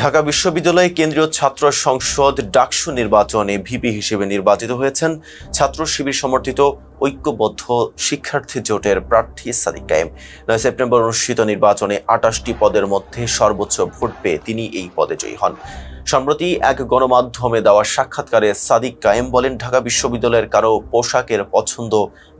ঢাকা বিশ্ববিদ্যালয়ে কেন্দ্রীয় ছাত্র সংসদ ডাকসু নির্বাচনে ভিপি হিসেবে নির্বাচিত হয়েছেন ছাত্র শিবির সমর্থিত ঐক্যবদ্ধ শিক্ষার্থী জোটের প্রার্থী সাদিক কায়েম। নয় সেপ্টেম্বর অনুষ্ঠিত নির্বাচনে আটাশটি পদের মধ্যে সর্বোচ্চ ভোট পেয়ে তিনি এই পদে জয়ী হন। সম্প্রতি এক গণমাধ্যমে দেওয়া সাক্ষাৎকারে সাদিক কায়েম বলেন, ঢাকা বিশ্ববিদ্যালয়ের কারও পোশাকের পছন্দ,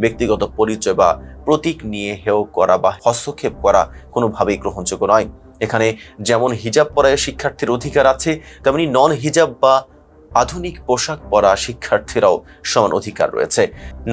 ব্যক্তিগত পরিচয় বা প্রতীক নিয়ে হেয় করা বা হস্তক্ষেপ করা কোনোভাবেই গ্রহণযোগ্য নয়। এখানে যেমন হিজাব পরায় শিক্ষার্থীর অধিকার আছে, তেমনি নন হিজাব বা আধুনিক পোশাক পরা শিক্ষার্থীরাও সমান অধিকার রয়েছে।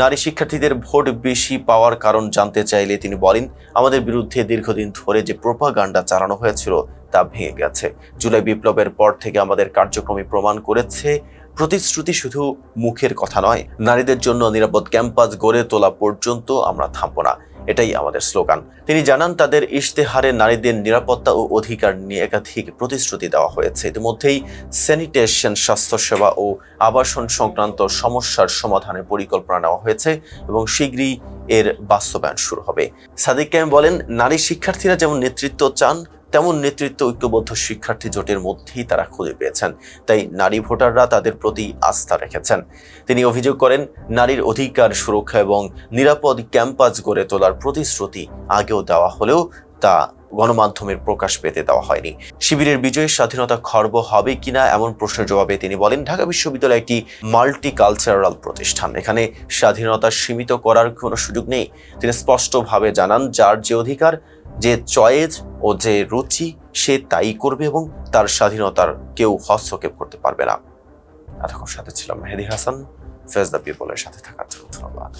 নারী শিক্ষার্থীদের ভোট বেশি পাওয়ার কারণ জানতে চাইলে তিনি বলেন, আমাদের বিরুদ্ধে দীর্ঘদিন ধরে যে প্রোপাগান্ডা চালানো হয়েছিল, তা ভেঙে গেছে। জুলাই বিপ্লবের পর থেকে আমাদের কার্যক্রমে প্রমাণ করেছে, প্রতিশ্রুতি শুধু মুখের কথা নয়, নারীদের জন্য নিরাপদ ক্যাম্পাস গড়ে তোলা পর্যন্ত আমরা থামবো না। এটাই আমাদের স্লোগান। তিনি জানান, তাদের ইশতেহারে নারীদের নিরাপত্তা ও অধিকার নিয়ে একাধিক প্রতিশ্রুতি দেওয়া হয়েছে। ইতিমধ্যেই স্যানিটেশন, স্বাস্থ্যসেবা ও আবাসন সংক্রান্ত সমস্যার সমাধানের পরিকল্পনা নেওয়া হয়েছে এবং শীঘ্রই এর বাস্তবায়ন শুরু হবে। সাদিক কায়েম বলেন, নারী শিক্ষার্থীরা যেমন নেতৃত্ব চান তেমন নেতৃত্ব ঐক্যবদ্ধ শিক্ষার্থী জোটের মধ্যেই তারা খুঁজে পেয়েছেন। তাই নারী ভোটাররা তাদের প্রতি আস্থা রেখেছেন। তিনি অভিযোগ করেন, নারীর অধিকার সুরক্ষা এবং নিরাপদ ক্যাম্পাস গড়ে তোলার প্রতিশ্রুতি আগেও দেওয়া হলেও তা গণমাধ্যমের প্রকাশ পেতে দেওয়া হয়নি। শিবিরের বিজয়ের স্বাধীনতা খর্ব হবে কিনা এমন প্রশ্নের জবাবে তিনি বলেন, ঢাকা বিশ্ববিদ্যালয় একটি মাল্টি কালচারাল প্রতিষ্ঠান। এখানে স্বাধীনতা সীমিত করার কোনো সুযোগ নেই। তিনি স্পষ্টভাবে জানান, যার যে অধিকার যে চয়েজ ও যে রুচি সে তাই করবে এবং তার স্বাধীনতার কেউ হস্তক্ষেপ করতে পারবে না। এতক্ষণ সাথে ছিলাম মেহেদি হাসান, ফেজ দ্য পিপলের সাথে থাকার জন্য ধন্যবাদ।